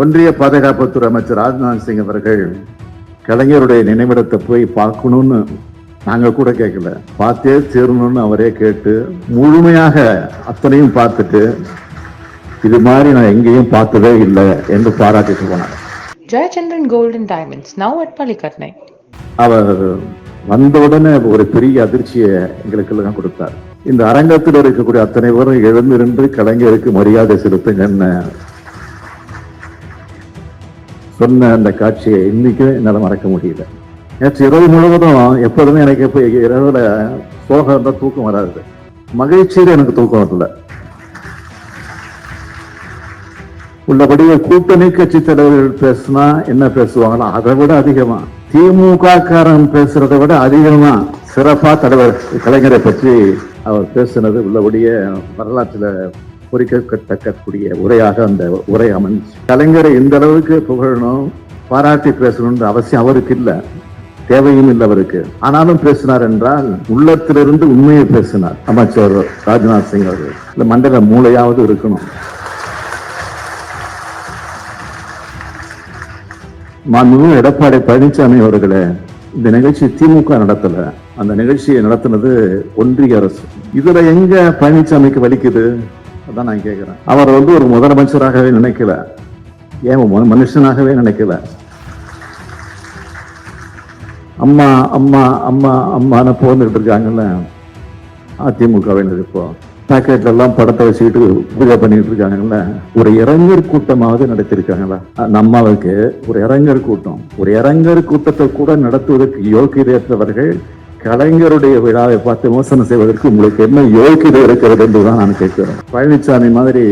ஒன்றிய பாதுகாப்புத்துறை அமைச்சர் ராஜ்நாத் சிங் அவர்கள் கலைஞருடைய நினைவிடத்தை போய் பார்க்கணும்னு நாங்க கூட கேட்கல. பார்த்தே தீரணும்னு அவரே கேட்டு முழுமையாக அத்தனையும் பார்த்துட்டு இது மாதிரி நான் எங்கேயும் பார்த்ததே இல்லை என்று பாராட்டிட்டு போனார். Gold and Diamonds, now at Palikatnai. அவர் வந்த உடனே ஒரு பெரிய அதிர்ச்சியை எங்களுக்கு எல்லாம் கொடுத்தார். இந்த அரங்கத்தில் இருக்கக்கூடிய அத்தனை பேரும் எழுந்திருந்து கலைஞருக்கு மரியாதை செலுத்துங்கன்னு சொன்ன அந்த காட்சியை இன்னைக்கு என்னால் மறக்க முடியல. நேற்று இரவு முழுவதும் எப்போதுமே எனக்கு எப்போ இரவுல சோகம் இருந்தா தூக்கம் வராது. மகிழ்ச்சியில எனக்கு தூக்கம் வரல. உள்ளபடியே கூட்டணி கட்சி தலைவர்கள் பேசினா என்ன பேசுவாங்களோ அதை விட அதிகமா. திமுக காரன் பேசுறதை விட அதிகமா சிறப்பா தலைவர் கலைஞரை பற்றி அவர் பேசினது உள்ளபடியே வரலாற்றுல பொறிக்கத்தக்கக்கூடிய உரையாக அந்த உரை அமைஞ்சு. கலைஞரை இந்த அளவுக்கு புகழணும் பாராட்டி பேசணும்ன்ற அவசியம் அவருக்கு இல்ல. தேவையும் இல்லை அவருக்கு. ஆனாலும் பேசினார் என்றால் உள்ளத்திலிருந்து உண்மையை பேசினார் அமைச்சர் ராஜ்நாத் சிங் அவர்கள். இல்லை மண்டல மூளையாவது இருக்கணும். மாண்புமிகு எடப்பாடி பழனிசாமி அவர்களே இந்த நிகழ்ச்சி திமுக நடத்தல. அந்த நிகழ்ச்சியை நடத்தினது ஒன்றிய அரசு. இதுல எங்க பழனிசாமிக்கு வலிக்குது? அதான் நான் கேட்குறேன் அவர் வந்து ஒரு முதலமைச்சராகவே நினைக்கல. ஏன் மனுஷனாகவே நினைக்கல? அம்மா அம்மா அம்மா அம்மான்னு போந்துக்கிட்டு இருக்காங்கல்ல? அதிமுகவினர் இப்போ பேக்கெட்ல எல்லாம் படத்தை வச்சுக்கிட்டு பூஜை பண்ணிட்டு இருக்காங்கல்ல? ஒரு இறங்கர் கூட்டமாவது நடத்திருக்காங்களா நம்மளுக்கு அம்மாவுக்கு ஒரு இறங்கர் கூட்டம். ஒரு இறங்கர் கூட்டத்தை கூட நடத்துவதற்கு யோகியதற்றவர்கள் கலைஞருடைய விழாவை பார்த்து விமர்சனம் செய்வதற்கு உங்களுக்கு என்ன யோகிதை இருக்கிறது என்றுதான் நான் கேட்கிறேன். பழனிசாமி மாதிரி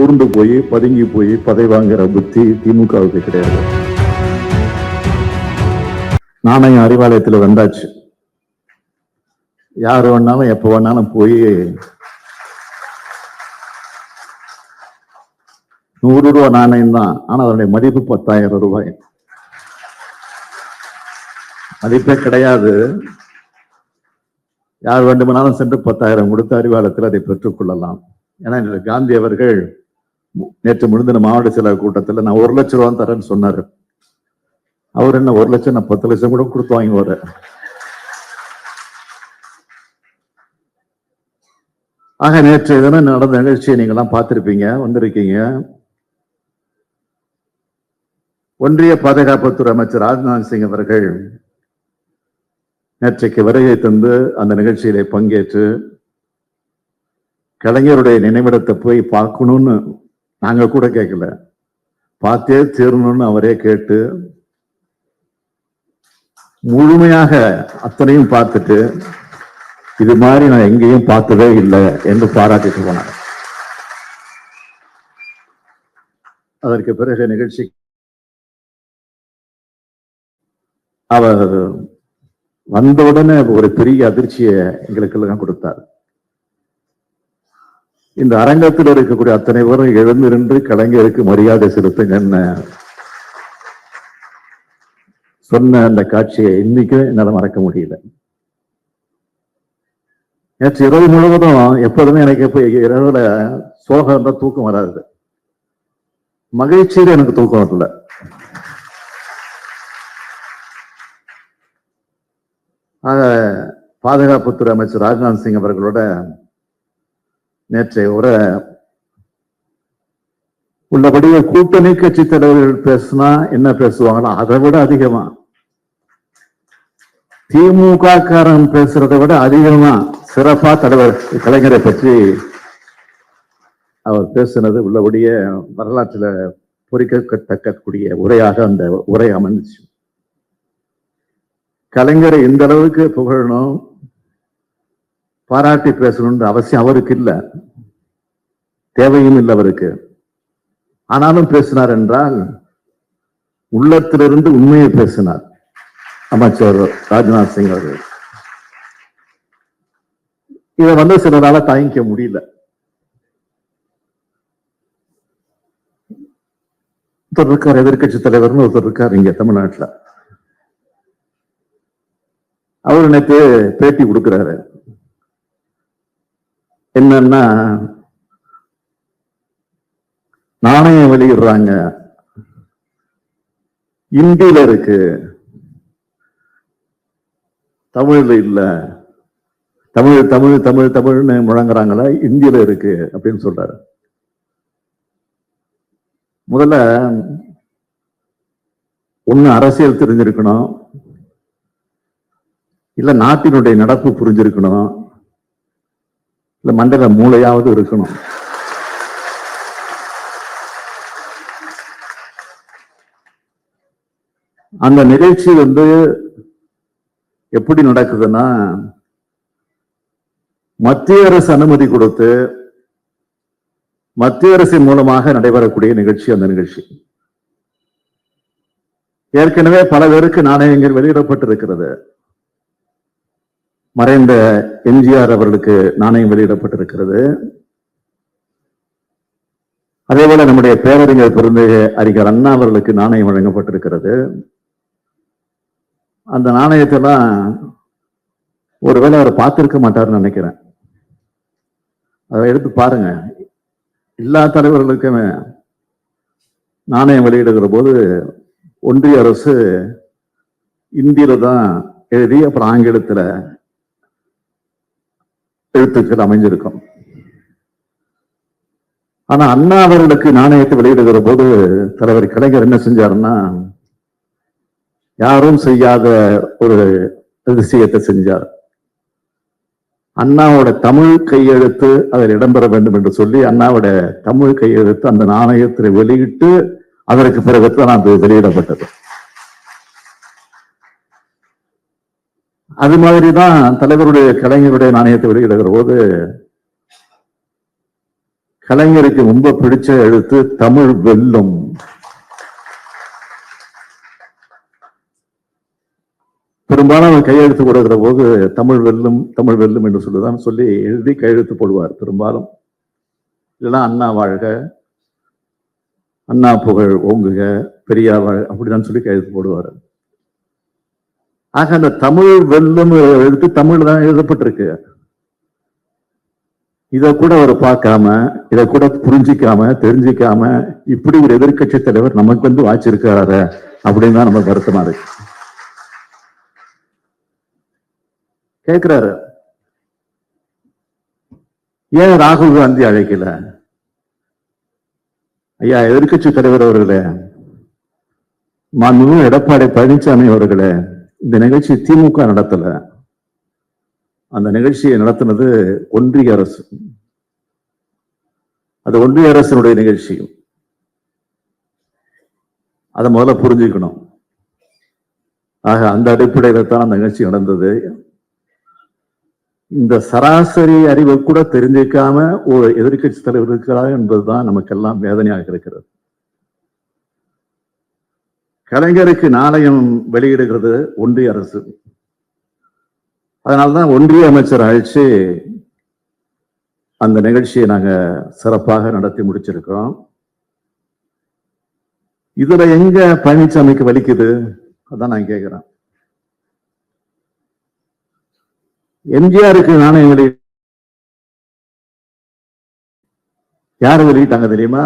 ஊர்ந்து போய் பதுங்கி போய் பதை வாங்குற புத்தி திமுகவுக்கு கிடையாது. நாணயம் அறிவாலயத்துல வந்தாச்சு. யார் வேணாலும் எப்ப வேணாலும் போய் நூறு ரூபா நாணயம் தான் ஆனா அதனுடைய மதிப்பு பத்தாயிரம் ரூபாய். மதிப்பே கிடையாது. யார் வேண்டுமானாலும் சென்று பத்தாயிரம் கொடுத்து அறிவாளத்தில் அதை பெற்றுக்கொள்ளலாம் ஏன்னா காந்தி அவர்கள் நேற்று முடிந்த மாவட்ட செயலர் கூட்டத்தில் நான் ஒரு லட்சம் ரூபா தரேன்னு சொன்னார். அவர் என்ன ஒரு லட்சம் நான் பத்து லட்சம் கூட கொடுத்து வாங்கி ஆக நேற்று தினம் நடந்த நிகழ்ச்சியை நீங்க எல்லாம் பார்த்திருப்பீங்க வந்திருக்கீங்க. ஒன்றிய பாதுகாப்புத்துறை அமைச்சர் ராஜ்நாத் சிங் அவர்கள் நேற்றைக்கு வருகை தந்து அந்த நிகழ்ச்சியிலே பங்கேற்று கலைஞருடைய நினைவிடத்தை போய் பார்க்கணும்னு நாங்க கூட கேட்கல. பார்த்தே தீரணும்னு அவரே கேட்டு முழுமையாக அத்தனையும் பார்த்துட்டு இது மாதிரி நான் எங்கேயும் பார்த்ததே இல்லை என்று பாராட்டிட்டு போனார். அதற்கு பிறகு நிகழ்ச்சி அவர் வந்த உடனே ஒரு பெரிய அதிர்ச்சியை எங்களுக்கெல்லாம் கொடுத்தார். இந்த அரங்கத்தில் இருக்கக்கூடிய அத்தனை பேரும் எழுந்திருந்து கலைஞருக்கு மரியாதை செலுத்துங்கன்னு சொன்ன அந்த காட்சியை இன்னைக்கும் என்னால மறக்க முடியல. நேற்று இரவு முழுவதும் எப்போதுமே எனக்கு எப்ப இரவுல சோகம் இருந்தா தூக்கம் வராது. மகிழ்ச்சியில எனக்கு தூக்கம் வரல. ஆக பாதுகாப்புத்துறை அமைச்சர் ராஜ்நாத் சிங் அவர்களோட நேற்றைய உரை உள்ளபடியே கூட்டணி கட்சி தலைவர்கள் பேசினா என்ன பேசுவாங்களோ அதை விட அதிகமா. திமுக காரன் பேசுறதை விட அதிகமா சிறப்பா தலைவர் கலைஞரை பற்றி அவர் பேசினது உள்ளபடியே வரலாற்றுல பொறிக்கத்தக்கக்கூடிய உரையாக அந்த உரை அமைந்துச்சு கலைஞரை இந்த அளவுக்கு புகழணும் பாராட்டி பேசணும்ன்ற அவசியம் அவருக்கு இல்ல. தேவையும் இல்லை அவருக்கு. ஆனாலும் பேசினார் என்றால் உள்ளத்திலிருந்து உண்மையை பேசினார். அமைச்சர் ராஜ்நாத் சிங் அவர்கள். இதை வந்து சிலரால தாங்கிக்க முடியல. ஒருத்தர் இருக்கார் எதிர்கட்சி தலைவர்னு ஒருத்தர் இருக்கார் இங்க தமிழ்நாட்டுல. அவர் நேற்று பேட்டி கொடுக்கிறாரு. என்னன்னா நாணயம் வெளியிடுறாங்க. இந்தியில இருக்கு. தமிழ்ல இல்ல. தமிழ் தமிழ் தமிழ் தமிழ்னு முழங்குறாங்களா? இந்தியில இருக்கு அப்படின்னு சொல்றாரு. முதல்ல ஒண்ணு அரசியல் தெரிஞ்சிருக்கணும். இல்ல நாட்டினுடைய நடப்பு புரிஞ்சிருக்கணும். இல்ல மண்டல மூளையாவது இருக்கணும். அந்த நிகழ்ச்சி வந்து எப்படி நடக்குதுன்னா மத்திய அரசு அனுமதி கொடுத்து மத்திய அரசின் மூலமாக நடைபெறக்கூடிய நிகழ்ச்சி அந்த நிகழ்ச்சி. ஏற்கனவே பல பேருக்கு நாணயங்கள் வெளியிடப்பட்டிருக்கிறது. மறைந்த எம்ஜிஆர் அவர்களுக்கு நாணயம் வெளியிடப்பட்டிருக்கிறது. அதே போல நம்முடைய பேரறிஞர் பெருந்தகை அறிஞர் அண்ணா அவர்களுக்கு நாணயம் வழங்கப்பட்டிருக்கிறது. அந்த நாணயத்தெல்லாம் ஒருவேளை அவர் பார்த்திருக்க மாட்டார்னு நினைக்கிறேன். அதை எடுத்து பாருங்க. எல்லா தலைவர்களுக்குமே நாணயம் வெளியிடுகிற போது ஒன்றிய அரசு இந்தியில தான் எழுதி அப்புறம் ஆங்கிலத்தில் எழுத்துக்கள் அமைஞ்சிருக்கும். ஆனா அண்ணா அவர்களுக்கு நாணயத்தை வெளியிடுகிற போது தலைவர் கலைஞர் என்ன செஞ்சாருன்னா யாரும் செய்யாத ஒரு அதிசயத்தை செஞ்சார். அண்ணாவோட தமிழ் கையெழுத்து அதில் இடம்பெற வேண்டும் என்று சொல்லி அண்ணாவோட தமிழ் கையெழுத்து அந்த நாணயத்தை வெளியிட்டு அதற்கு பிறகுதான் அது வெளியிடப்பட்டது. அது மாதிரி தான் தலைவருடைய கலைஞருடைய நாணயத்தை வெளியிடுகிற போது கலைஞருக்கு ரொம்ப பிடிச்ச எழுத்து தமிழ் வெல்லும். பெரும்பாலும் அவர் கையெழுத்து கொடுக்கிற போது தமிழ் வெல்லும் தமிழ் வெல்லும் என்று சொல்லுதான் சொல்லி எழுதி கையெழுத்து போடுவார் பெரும்பாலும். இல்லைன்னா அண்ணா வாழ்க அண்ணா புகழ் ஓங்குக பெரியார் வாழ்க அப்படிதான் சொல்லி கையெழுத்து போடுவார். ஆக அந்த தமிழ் வெல்லும் எழுத்து தமிழ் தான் எழுதப்பட்டிருக்கு. இத கூட அவர் பார்க்காம இதை கூட புரிஞ்சிக்காம தெரிஞ்சிக்காம இப்படி ஒரு எதிர்க்கட்சி தலைவர் நமக்கு வந்து வாச்சிருக்காரு அப்படின்னு தான் நம்ம வருத்தமா இருக்கு. கேக்குறாரு ஏன் ராகுல் காந்தி அழைக்கல? ஐயா எதிர்கட்சி தலைவர் அவர்களே மாண்புமிகு எடப்பாடி பழனிசாமி அவர்களே இந்த நிகழ்ச்சி திமுக நடத்தல. அந்த நிகழ்ச்சியை நடத்தினது ஒன்றிய அரசு. அது ஒன்றிய அரசனுடைய நிகழ்ச்சி. அதை முதல்ல புரிஞ்சுக்கணும். ஆக அந்த அடிப்படையில் தான் அந்த நிகழ்ச்சி நடந்தது. இந்த சராசரி அறிவை கூட தெரிஞ்சிக்காம ஒரு எதிர்க்கட்சி தலைவர் இருக்கிறார் என்பதுதான் நமக்கெல்லாம் வேதனையாக இருக்கிறது. கலைஞருக்கு நாணயம் வெளியிடுகிறது ஒன்றிய அரசு. அதனால்தான் ஒன்றிய அமைச்சர் அழைச்சு அந்த நிகழ்ச்சியை நாங்க சிறப்பாக நடத்தி முடிச்சிருக்கிறோம். இதுல எங்க பழனிசாமிக்கு வலிக்குது? அதான் நான் கேட்கிறேன் எம்ஜிஆருக்கு நாணயம் யாரும் யாரு வெளியிட்டாங்க தெரியுமா?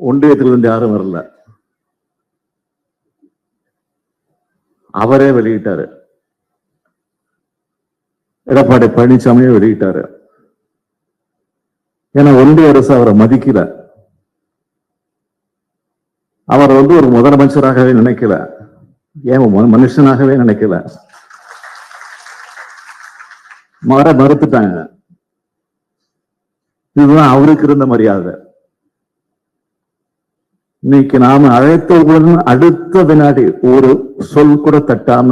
ஒன்றியத்திலிருந்து யாரும் வரல. அவரே வெளியிட்டாரு. எடப்பாடி பழனிசாமியே வெளியிட்டாரு. ஏன்னா ஒன்றிய அரசு அவரை மதிக்கல. அவர் வந்து ஒரு முதலமைச்சராகவே நினைக்கல. ஏன் மனுஷனாகவே நினைக்கல. மற மறுத்துட்டாங்க. இதுதான் அவருக்கு இருந்த மரியாதை. இன்னைக்கு நாம அழைத்தவுடன் அடுத்த வினாடி ஒரு சொல் கூட தட்டாம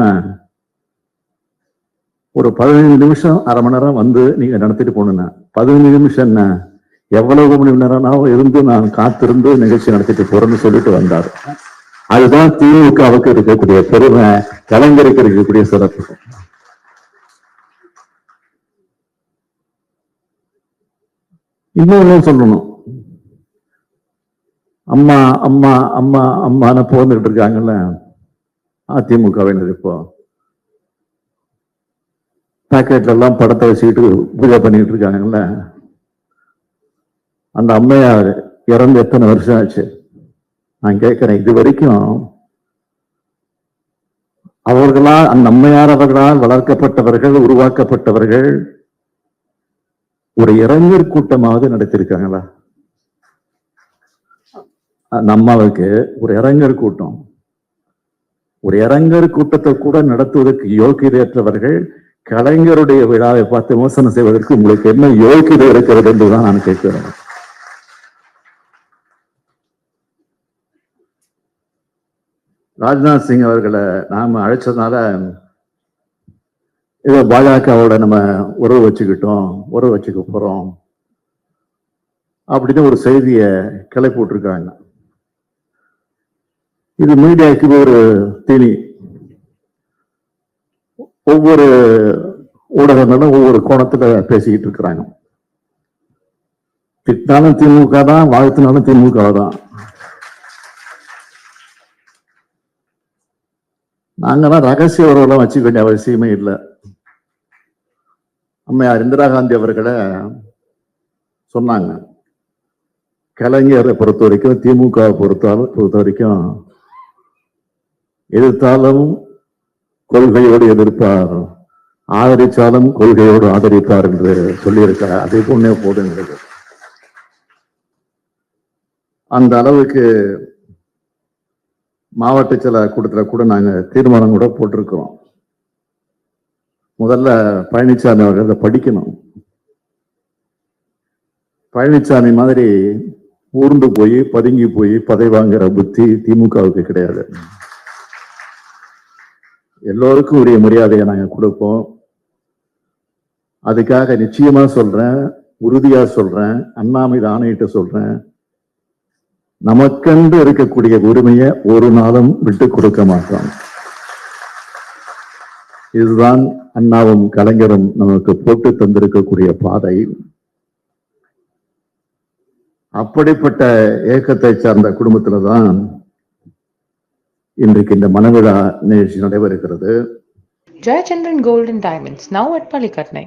ஒரு பதினைந்து நிமிஷம் அரை மணி நேரம் வந்து நீங்க நடத்திட்டு போகணும்னா. பதினைந்து நிமிஷம் என்ன? எவ்வளவு மணி நேரம்னாலும் இருந்து நான் காத்திருந்து நிகழ்ச்சி நடத்திட்டு போறேன்னு சொல்லிட்டு வந்தார். அதுதான் திமுகவுக்கு இருக்கக்கூடிய பெருமை கலைஞருக்கு இருக்கக்கூடிய சிறப்பு. இன்னொன்னு சொல்லணும். அம்மா அம்மா அம்மா அம்மான்னு போந்துகிட்டு இருக்காங்கல்ல? அதிமுகவினர் இப்போ. பாக்கெட்ல எல்லாம் படத்தை வச்சுக்கிட்டு பூஜை பண்ணிட்டு இருக்காங்கல்ல? அந்த அம்மையார் இறந்து எத்தனை வருஷம் ஆச்சு? நான் கேட்கிறேன் இது வரைக்கும் அவர்களால் அந்த அம்மையார் அவர்களால் வளர்க்கப்பட்டவர்கள் உருவாக்கப்பட்டவர்கள் ஒரு இளைஞர் கூட்டமாவது நடத்திருக்காங்களா நம்மளுக்கு ஒரு இறங்கர் கூட்டம். ஒரு இறங்கர் கூட்டத்தை கூட நடத்துவதற்கு யோக்கியதையற்றவர்கள் கலைஞருடைய விழாவை பார்த்து விமர்சனம் செய்வதற்கு உங்களுக்கு என்ன யோகியதை இருக்கிறது என்றுதான் நான் கேட்கிறேன். ராஜ்நாத் சிங் அவர்களை நாம அழைச்சதுனால ஏதோ பாஜகவோட நம்ம உறவு வச்சுக்கிட்டோம் உறவு வச்சுக்க போறோம் அப்படின்னு ஒரு செய்தியை கிளப்பி விட்டுருக்காங்க. இது மீடியாவுக்கு ஒரு தீனி. ஒவ்வொரு ஊடகங்களும் ஒவ்வொரு கோணத்தில் பேசிக்கிட்டு இருக்கிறாங்க. திட்டினாலும் திமுக தான் வாழ்த்தினாலும் திமுக தான். நாங்கெல்லாம் ரகசிய உறவுலாம் வச்சுக்க வேண்டிய அவசியமே இல்லை. அம்மையார் இந்திரா காந்தி அவர்களை சொன்னாங்க. கலைஞரை பொறுத்த வரைக்கும் திமுக பொறுத்த பொறுத்த வரைக்கும் எதிர்த்தாலும் கொள்கையோடு எதிர்ப்பார். ஆதரித்தாலும் கொள்கையோடு ஆதரித்தார் என்று சொல்லியிருக்கிறார். அதே போன்னே போதுங்கிறது. அந்த அளவுக்கு மாவட்ட சில கூட்டத்தில் கூட நாங்க தீர்மானம் கூட போட்டிருக்கிறோம். முதல்ல பழனிசாமி அவர்கள் அதை படிக்கணும். பழனிசாமி மாதிரி ஊர்ந்து போய் பதுங்கி போய் பதவி வாங்குற புத்தி திமுகவுக்கு கிடையாது. எல்லோருக்கும் உரிய மரியாதையை நாங்க கொடுப்போம். அதுக்காக நிச்சயமா சொல்றேன் உறுதியா சொல்றேன் அண்ணாமலை ஆணையிட்டு சொல்றேன். நமக்கென்று இருக்கக்கூடிய உரிமையை ஒரு நாளும் விட்டு கொடுக்க மாட்டோம். இதுதான் அண்ணாவும் கலைஞரும் நமக்கு போட்டு தந்திருக்கக்கூடிய பாதை. அப்படிப்பட்ட இயக்கத்தை சார்ந்த குடும்பத்துல தான் இன்றைக்கு இந்த மனவிழா நிகழ்ச்சி நடைபெறுகிறது Jayachandran golden diamonds now at பள்ளிக்கட்னை